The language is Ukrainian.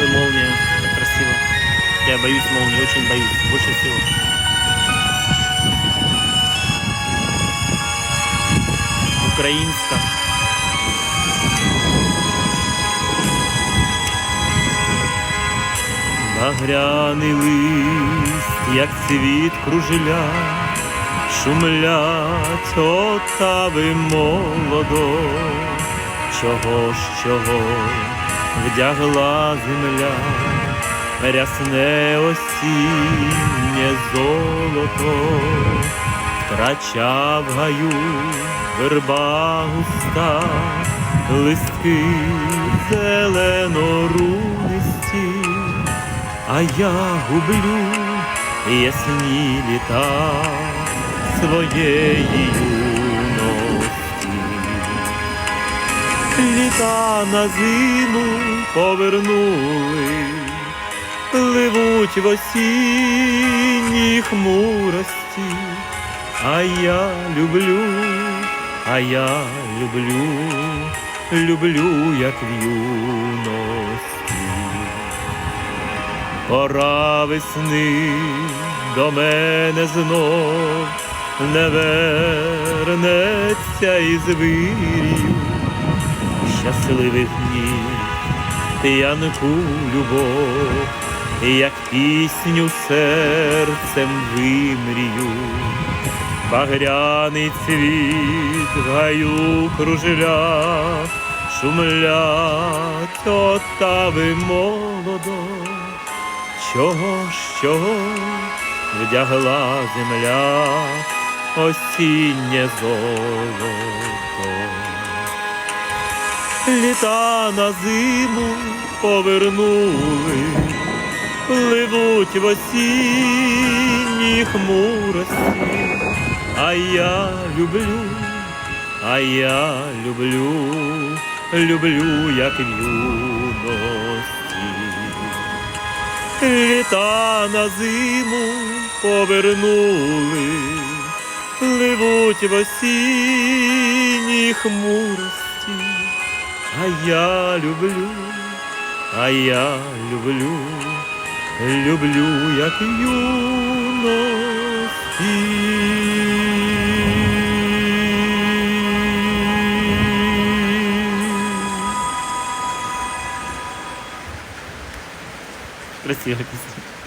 Ой, молния. Так красиво. Я боюсь молнии, очень боюсь. Больше всего. Українська. Багряний лист, як цвіт кружеля, шумлять отави молодо, чого ж чого вдягла земля, рясне осіннє золото, втрачав гаю верба густа, листки зеленорунисті, а я гублю ясні літа своєї юності. Літа на зиму повернули, пливуть в осінній хмурості, а я люблю, а я люблю, люблю, як в юності. Пора весни до мене знов не вернеться із вирію щасливих днів, п'янку любов, як пісню серцем вимрію, багряний цвіт в гаю кружеля, шумлять отави молодо. Чого ж чого вдягла земля осіннє золото. Літа на зиму повернули, пливуть в осінній хмурості, а я люблю, а я люблю, люблю, як в юності. Літа на зиму повернули, пливуть в осінній хмурості, а я люблю, а я люблю, люблю, як юності. Красиво пісня.